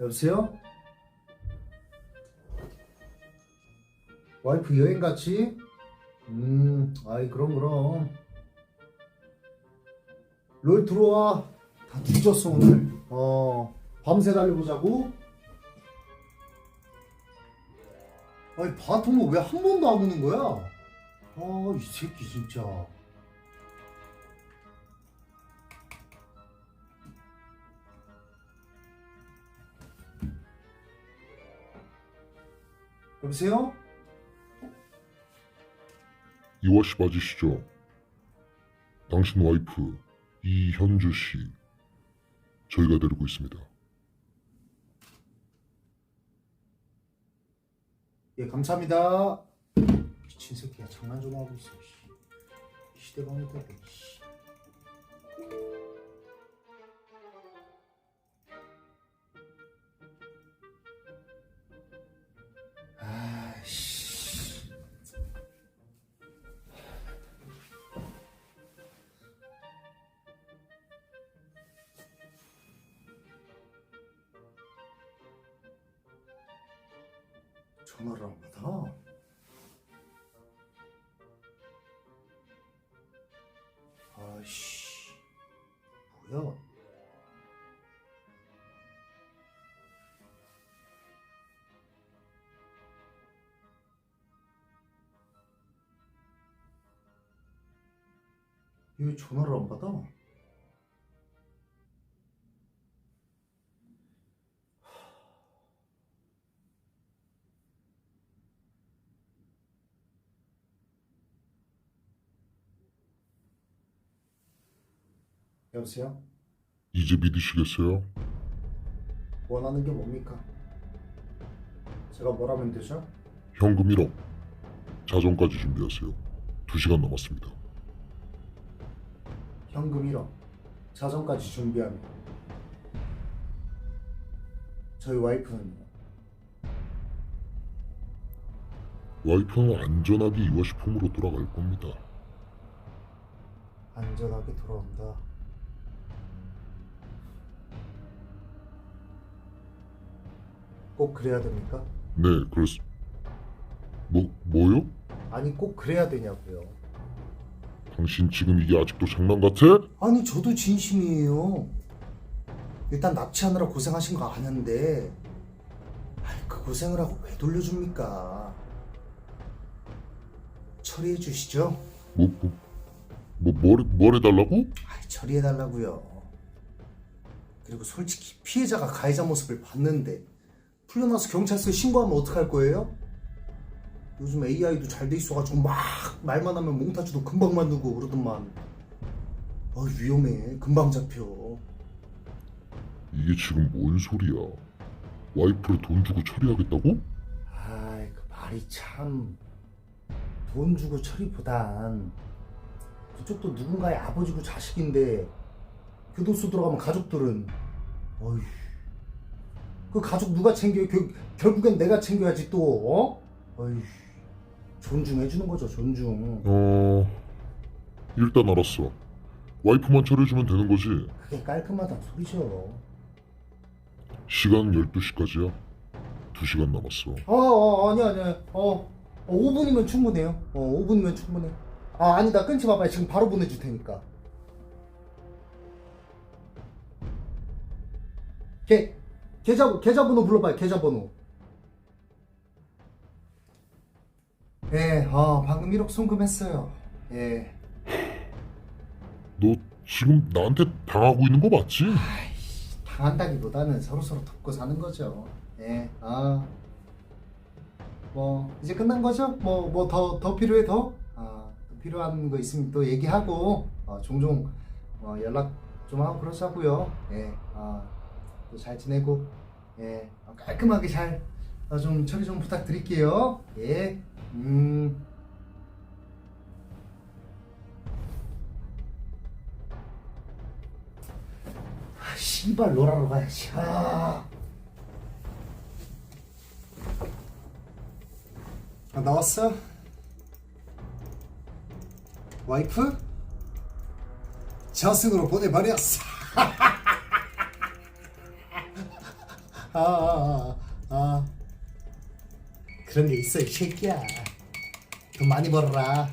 여보세요? 와이프 여행 갔지? 음, 아이 그럼 그럼. 롤 들어와. 다 뒤졌어 오늘. 어, 밤새 달려보자고. 아니 바통은 왜한 번도 안 오는 거야? 아, 이 새끼 진짜. 여보세요? 이와씨 맞으시죠? 당신 와이프 이현주 씨 저희가 데리고 있습니다. 예, 감사합니다. 미친 새끼야, 장난 좀 하고 있어. 씨. 시대방에다가 전화를 안 받아. 아씨, 뭐야? 왜 전화를 안 받아? 여보세요? 이제 믿으시겠어요? 원하는 게 뭡니까? 제가 뭐라면 되죠? 현금 1억 자정까지 준비하세요. 2시간 남았습니다. 현금 1억 자정까지 준비하면 저희 와이프는요 와이프는 안전하게 이와씨 품으로 돌아갈 겁니다. 안전하게 돌아온다 꼭 그래야 됩니까? 네, 그렇습. 뭐 뭐요? 아니 꼭 그래야 되냐고요 당신 지금 이게 아직도 장난 같아? 아니 저도 진심이에요 일단 납치하느라 고생하신 거 아는데 그 고생을 하고 왜 돌려줍니까 처리해 주시죠 뭐, 뭐, 뭐, 뭘, 뭘 해달라고? 아이, 처리해 달라고요. 그리고 솔직히 피해자가 가해자 모습을 봤는데 풀려나서 경찰서에 신고하면 어떡할 거예요? 요즘 AI도 잘 돼 있어가지고 막 말만 하면 몽타주도 금방 만들고 그러더만 아 위험해 금방 잡혀 이게 지금 뭔 소리야? 와이프를 돈 주고 처리하겠다고? 아이 그 말이 참 돈 주고 처리보단 그쪽도 누군가의 아버지고 자식인데 교도소 들어가면 가족들은 어휴 그 가족 누가 챙겨요? 결, 결국엔 내가 챙겨야지 또 어? 어휴 존중해 주는 거죠 존중 어, 일단 알았어. 와이프만 처리해주면 되는 거지. 그게 깔끔하단 소리죠 시간 12시까지야. 2시간 남았어. 어, 어 아니 아니 어, 어 5분이면 충분해요 어 5분이면 충분해 아 아니다 끊지 마 봐요 지금 바로 보내 줄 테니까 계 계좌 계좌번호 불러봐요 계좌번호 예, 어, 방금 1억 송금했어요 예 너 지금 나한테 당하고 있는 거 맞지? 당한다기보다는 서로 서로 돕고 사는 거죠 예, 아. 뭐 이제 끝난 거죠? 뭐 뭐 더 더 필요해 더? 아, 또 필요한 거 있으면 또 얘기하고 어, 종종 어, 연락 좀 하고 그러자고요. 예, 아, 또 잘 지내고 예, 어, 깔끔하게 잘 좀 처리 좀 부탁드릴게요. 예, 음. 아, 씨발 놀아러 가야지. 아. 아, 나왔어? 와이프? 저승으로 보내버렸어. 아, 아, 아. 그런 게 있어 이 새끼야 돈 많이 벌어라